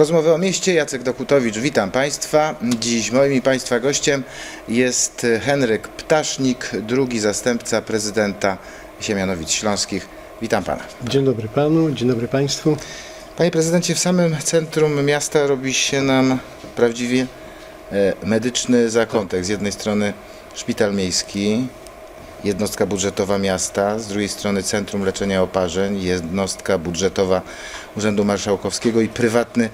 Rozmowę o mieście, Jacek Dokutowicz, witam Państwa. Dziś moim i Państwa gościem jest Henryk Ptasznik, drugi zastępca prezydenta Siemianowic Śląskich. Witam Pana. Dzień dobry panu, dzień dobry państwu. Panie prezydencie, w samym centrum miasta robi się nam prawdziwie e, medyczny zakątek. Z jednej strony szpital miejski, jednostka budżetowa miasta, z drugiej strony Centrum Leczenia Oparzeń, jednostka budżetowa Urzędu Marszałkowskiego i prywatny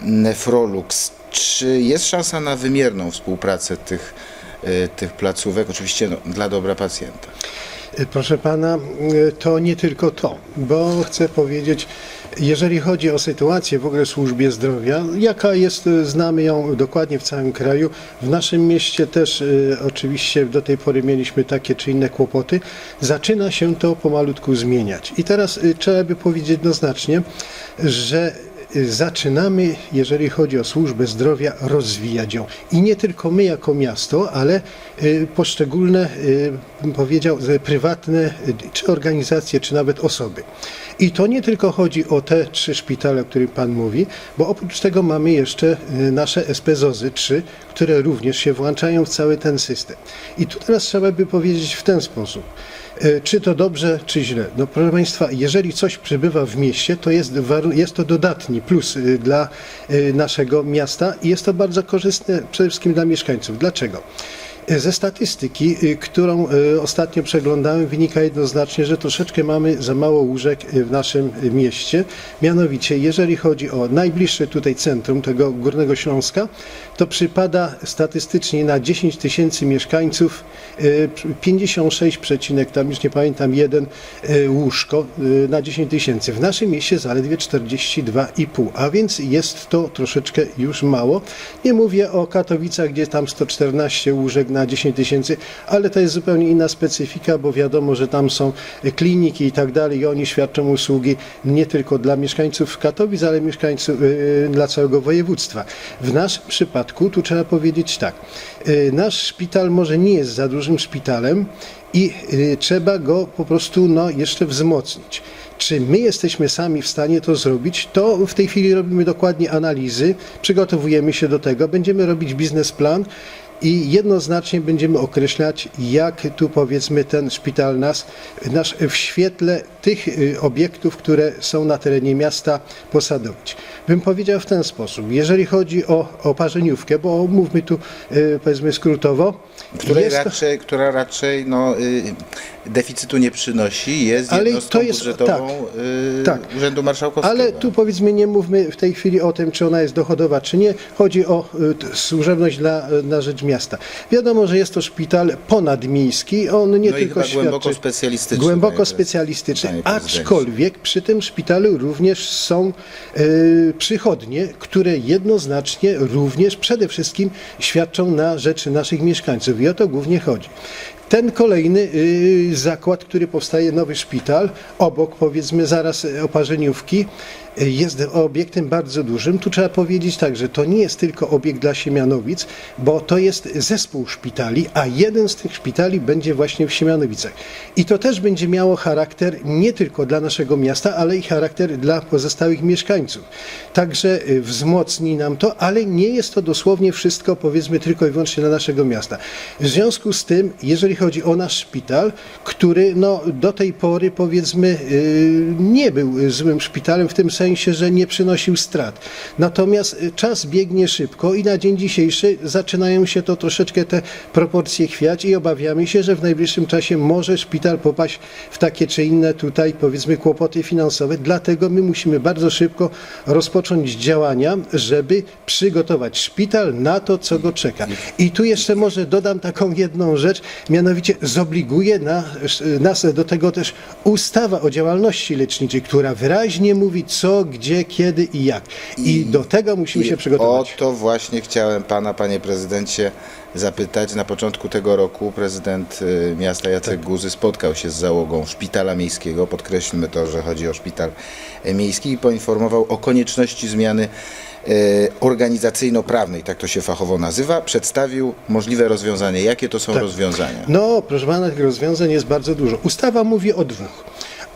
Nefrolux. Czy jest szansa na wymierną współpracę tych, e, tych placówek, oczywiście no, dla dobra pacjenta? E, Proszę pana, e, to nie tylko to, bo chcę powiedzieć, jeżeli chodzi o sytuację w ogóle w służbie zdrowia, jaka jest, e, znamy ją dokładnie w całym kraju. W naszym mieście też e, oczywiście do tej pory mieliśmy takie czy inne kłopoty. Zaczyna się to pomalutku zmieniać. I teraz e, trzeba by powiedzieć jednoznacznie, że y, zaczynamy, jeżeli chodzi o służbę zdrowia, rozwijać ją. I nie tylko my jako miasto, ale y, poszczególne, y, powiedział, y, prywatne, czy organizacje, czy nawet osoby. I to nie tylko chodzi o te trzy szpitale, o których Pan mówi, bo oprócz tego mamy jeszcze nasze SPZOZy, trzy, które również się włączają w cały ten system. I tu teraz trzeba by powiedzieć w ten sposób. E, Czy to dobrze, czy źle? No proszę Państwa, jeżeli coś przybywa w mieście, to jest, jest to dodatni plus y, dla y, naszego miasta i jest to bardzo korzystne przede wszystkim dla mieszkańców. Dlaczego? Ze statystyki, y, którą y, ostatnio przeglądałem, wynika jednoznacznie, że troszeczkę mamy za mało łóżek y, w naszym mieście. Mianowicie, jeżeli chodzi o najbliższe tutaj centrum tego Górnego Śląska, to przypada statystycznie na 10 tysięcy mieszkańców y, 56, przecinek, tam już nie pamiętam, jeden łóżko na 10 tysięcy. W naszym mieście zaledwie 42,5, a więc jest to troszeczkę już mało. Nie mówię o Katowicach, gdzie tam 114 łóżek na 10 tysięcy, ale to jest zupełnie inna specyfika, bo wiadomo, że tam są kliniki i tak dalej i oni świadczą usługi nie tylko dla mieszkańców Katowic, ale mieszkańców y, dla całego województwa. W naszym przypadku tu trzeba powiedzieć tak. y, Nasz szpital może nie jest za dużym szpitalem i y, trzeba go po prostu no, jeszcze wzmocnić. Czy my jesteśmy sami w stanie to zrobić? To w tej chwili robimy dokładnie analizy, przygotowujemy się do tego, będziemy robić biznesplan i jednoznacznie będziemy określać, jak tu powiedzmy ten szpital nas, nasz w świetle tych y, obiektów, które są na terenie miasta posadowić. Bym powiedział w ten sposób, jeżeli chodzi o oparzeniówkę, bo mówmy tu y, powiedzmy skrótowo, Której jest to- raczej, która raczej no, y, deficytu nie przynosi, jest Ale jednostką to jest- budżetową y, tak. Urzędu Marszałkowskiego. Ale tu powiedzmy nie mówmy w tej chwili o tym, czy ona jest dochodowa, czy nie. Chodzi o służebność dla, na rzecz miasta. Wiadomo, że jest to szpital ponadmiejski, on nie No tylko chyba głęboko świadczy... specjalistyczny, Głęboko specjalistyczny, aczkolwiek przy tym szpitalu również są y, przychodnie, które jednoznacznie również przede wszystkim świadczą na rzecz naszych mieszkańców i o to głównie chodzi. Ten kolejny y, zakład, który powstaje, nowy szpital, obok powiedzmy zaraz y, oparzeniówki, jest obiektem bardzo dużym. Tu trzeba powiedzieć tak, że to nie jest tylko obiekt dla Siemianowic, bo to jest zespół szpitali, a jeden z tych szpitali będzie właśnie w Siemianowicach. I to też będzie miało charakter nie tylko dla naszego miasta, ale i charakter dla pozostałych mieszkańców. Także y, wzmocni nam to, ale nie jest to dosłownie wszystko, powiedzmy, tylko i wyłącznie dla naszego miasta. W związku z tym, jeżeli chodzi o nasz szpital, który no, do tej pory, powiedzmy, y, nie był złym szpitalem w tym sensie, że nie przynosił strat. Natomiast y, czas biegnie szybko i na dzień dzisiejszy zaczynają się to troszeczkę te proporcje chwiać i obawiamy się, że w najbliższym czasie może szpital popaść w takie czy inne tutaj, powiedzmy, kłopoty finansowe. Dlatego my musimy bardzo szybko rozpocząć działania, żeby przygotować szpital na to, co go czeka. I tu jeszcze może dodam taką jedną rzecz, mianowicie zobliguje na, nas do tego też ustawa o działalności leczniczej, która wyraźnie mówi co, gdzie, kiedy i jak. I, do tego musimy I się przygotować. O to właśnie chciałem pana, panie prezydencie, zapytać. Na początku tego roku prezydent y, miasta Jacek Tak. Guzy spotkał się z załogą szpitala miejskiego. Podkreślmy to, że chodzi o szpital e, miejski i poinformował o konieczności zmiany e, organizacyjno-prawnej, tak to się fachowo nazywa. Przedstawił możliwe rozwiązanie. Jakie to są Tak. rozwiązania? No, proszę pana, tych rozwiązań jest bardzo dużo. Ustawa mówi o dwóch.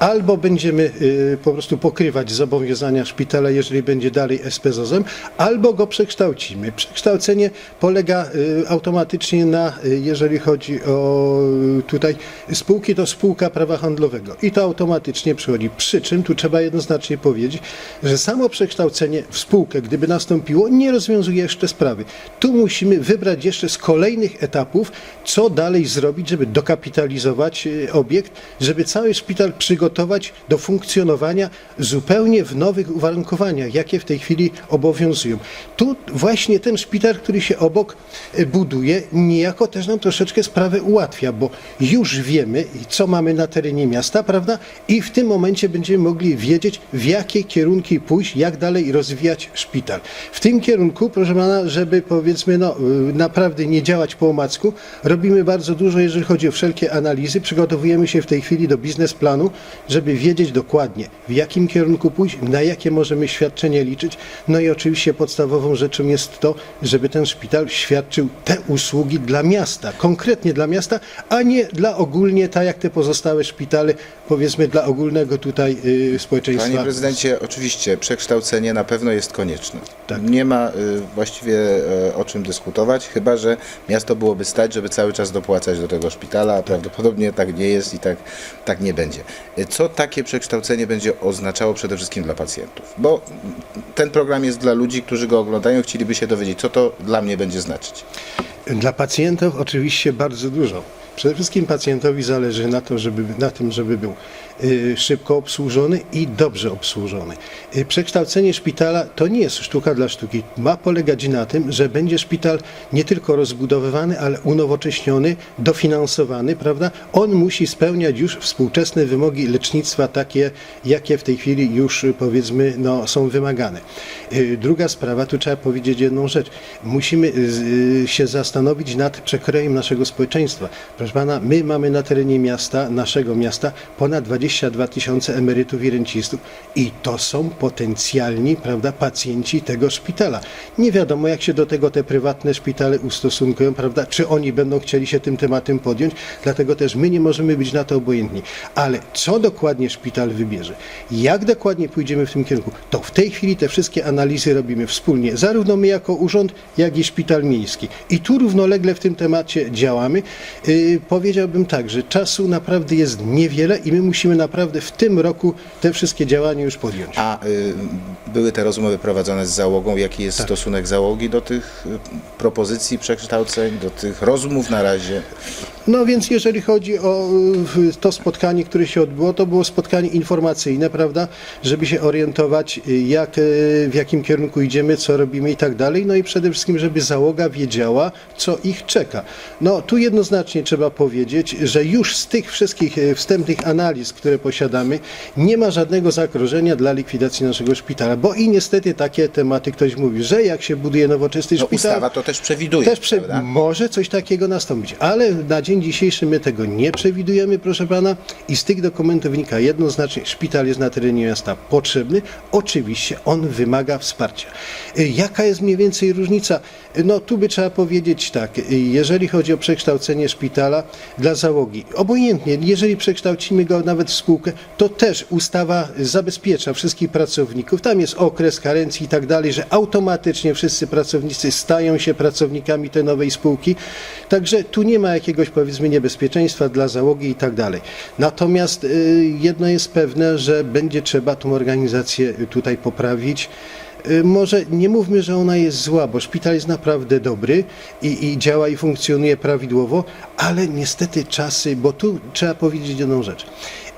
Albo będziemy y, po prostu pokrywać zobowiązania szpitala, jeżeli będzie dalej SPZOZ-em, albo go przekształcimy. Przekształcenie polega y, automatycznie na, y, jeżeli chodzi o tutaj spółki, to spółka prawa handlowego i to automatycznie przychodzi. Przy czym tu trzeba jednoznacznie powiedzieć, że samo przekształcenie w spółkę, gdyby nastąpiło, nie rozwiązuje jeszcze sprawy. Tu musimy wybrać jeszcze z kolejnych etapów, co dalej zrobić, żeby dokapitalizować obiekt, żeby cały szpital przygotować do funkcjonowania zupełnie w nowych uwarunkowaniach, jakie w tej chwili obowiązują. Tu właśnie ten szpital, który się obok y, buduje, niejako też nam troszeczkę sprawę ułatwia, bo już wiemy, co mamy na terenie miasta, prawda? I w tym momencie będziemy mogli wiedzieć, w jakie kierunki pójść, jak dalej rozwijać szpital. W tym kierunku, proszę pana, żeby powiedzmy, no, y, naprawdę nie działać po omacku, robimy bardzo dużo, jeżeli chodzi o wszelkie analizy. Przygotowujemy się w tej chwili do biznesplanu, żeby wiedzieć dokładnie, w jakim kierunku pójść, na jakie możemy świadczenie liczyć. No i oczywiście podstawową rzeczą jest to, żeby ten szpital świadczył te usługi dla miasta, konkretnie dla miasta, a nie dla ogólnie, tak jak te pozostałe szpitale, powiedzmy dla ogólnego tutaj y, społeczeństwa. Panie prezydencie, oczywiście przekształcenie na pewno jest konieczne. Tak. Nie ma y, właściwie y, o czym dyskutować, chyba że miasto byłoby stać, żeby cały czas dopłacać do tego szpitala, a prawdopodobnie tak nie jest i tak, tak nie będzie. Co takie przekształcenie będzie oznaczało przede wszystkim dla pacjentów? Bo ten program jest dla ludzi, którzy go oglądają, chcieliby się dowiedzieć, co to dla mnie będzie znaczyć. Dla pacjentów oczywiście bardzo dużo. Przede wszystkim pacjentowi zależy na, to, żeby, na tym, żeby był szybko obsłużony i dobrze obsłużony. Y, Przekształcenie szpitala to nie jest sztuka dla sztuki. Ma polegać na tym, że będzie szpital nie tylko rozbudowywany, ale unowocześniony, dofinansowany, prawda? On musi spełniać już współczesne wymogi lecznictwa, takie, jakie w tej chwili już y, powiedzmy no, są wymagane. Y, Druga sprawa, tu trzeba powiedzieć jedną rzecz. Musimy y, się zastanowić nad przekrojem naszego społeczeństwa. Proszę pana, my mamy na terenie miasta, naszego miasta, ponad 22 tysiące emerytów i rencistów i to są potencjalni, prawda, pacjenci tego szpitala. Nie wiadomo, jak się do tego te prywatne szpitale ustosunkują, prawda, czy oni będą chcieli się tym tematem podjąć, dlatego też my nie możemy być na to obojętni. Ale co dokładnie szpital wybierze, jak dokładnie pójdziemy w tym kierunku, to w tej chwili te wszystkie analizy robimy wspólnie, zarówno my jako urząd, jak i szpital miejski. I tu równolegle w tym temacie działamy. Yy, powiedziałbym tak, że czasu naprawdę jest niewiele i my musimy naprawdę w tym roku te wszystkie działania już podjąć. A y, były te rozmowy prowadzone z załogą. Jaki jest stosunek załogi do tych y, propozycji przekształceń, do tych rozmów na razie? No więc jeżeli chodzi o y, to spotkanie, które się odbyło, to było spotkanie informacyjne, prawda, żeby się orientować, y, jak, w jakim kierunku idziemy, co robimy i tak dalej, no i przede wszystkim, żeby załoga wiedziała, co ich czeka. No tu jednoznacznie trzeba powiedzieć, że już z tych wszystkich wstępnych analiz, które posiadamy, nie ma żadnego zagrożenia dla likwidacji naszego szpitala, bo i niestety takie tematy ktoś mówi, że jak się buduje nowoczesny No, szpital... ustawa to też przewiduje, Też prze... może coś takiego nastąpić, ale na dzień dzisiejszy my tego nie przewidujemy, proszę pana, i z tych dokumentów wynika jednoznacznie, szpital jest na terenie miasta potrzebny, oczywiście on wymaga wsparcia. Y, Jaka jest mniej więcej różnica? Y, No tu by trzeba powiedzieć tak, y, jeżeli chodzi o przekształcenie szpitala dla załogi, obojętnie, jeżeli przekształcimy go nawet w spółkę, to też ustawa zabezpiecza wszystkich pracowników, tam jest okres karencji i tak dalej, że automatycznie wszyscy pracownicy stają się pracownikami tej nowej spółki, także tu nie ma jakiegoś powiedzmy niebezpieczeństwa dla załogi i tak dalej. Natomiast y, jedno jest pewne, że będzie trzeba tą organizację tutaj poprawić. Y, Może nie mówmy, że ona jest zła, bo szpital jest naprawdę dobry i, i działa i funkcjonuje prawidłowo, ale niestety czasy, bo tu trzeba powiedzieć jedną rzecz.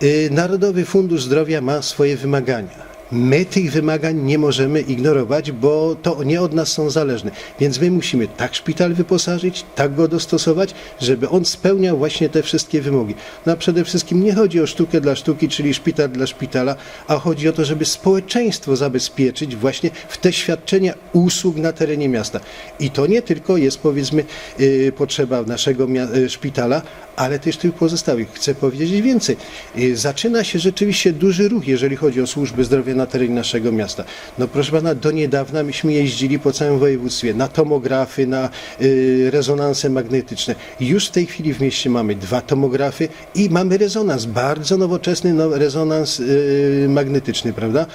Y, Narodowy Fundusz Zdrowia ma swoje wymagania. My tych wymagań nie możemy ignorować, bo to nie od nas są zależne. Więc my musimy tak szpital wyposażyć, tak go dostosować, żeby on spełniał właśnie te wszystkie wymogi. No a przede wszystkim nie chodzi o sztukę dla sztuki, czyli szpital dla szpitala, a chodzi o to, żeby społeczeństwo zabezpieczyć właśnie w te świadczenia usług na terenie miasta. I to nie tylko jest powiedzmy yy, potrzeba naszego yy, szpitala, ale też tych pozostałych. Chcę powiedzieć więcej. Yy, Zaczyna się rzeczywiście duży ruch, jeżeli chodzi o służby zdrowia na terenie naszego miasta. No proszę pana, do niedawna myśmy jeździli po całym województwie na tomografy, na y, rezonanse magnetyczne. Już w tej chwili w mieście mamy dwa tomografy i mamy rezonans, bardzo nowoczesny no, rezonans y, magnetyczny, prawda?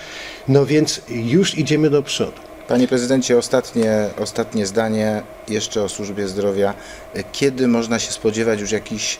No więc już idziemy do przodu. Panie prezydencie, ostatnie, ostatnie zdanie jeszcze o służbie zdrowia. Kiedy można się spodziewać już jakichś,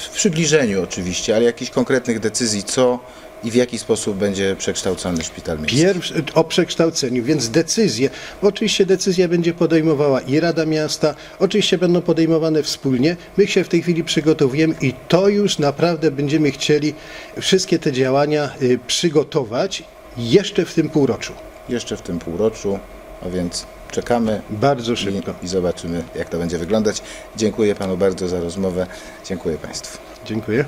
w przybliżeniu oczywiście, ale jakichś konkretnych decyzji, co i w jaki sposób będzie przekształcony szpital miejski? Pierwszy o przekształceniu, więc decyzje. Bo oczywiście decyzja będzie podejmowała i Rada Miasta, oczywiście będą podejmowane wspólnie. My się w tej chwili przygotowujemy i to już naprawdę będziemy chcieli wszystkie te działania y, przygotować jeszcze w tym półroczu. Jeszcze w tym półroczu, a więc czekamy Bardzo szybko. i, i zobaczymy, jak to będzie wyglądać. Dziękuję panu bardzo za rozmowę. Dziękuję państwu. Dziękuję.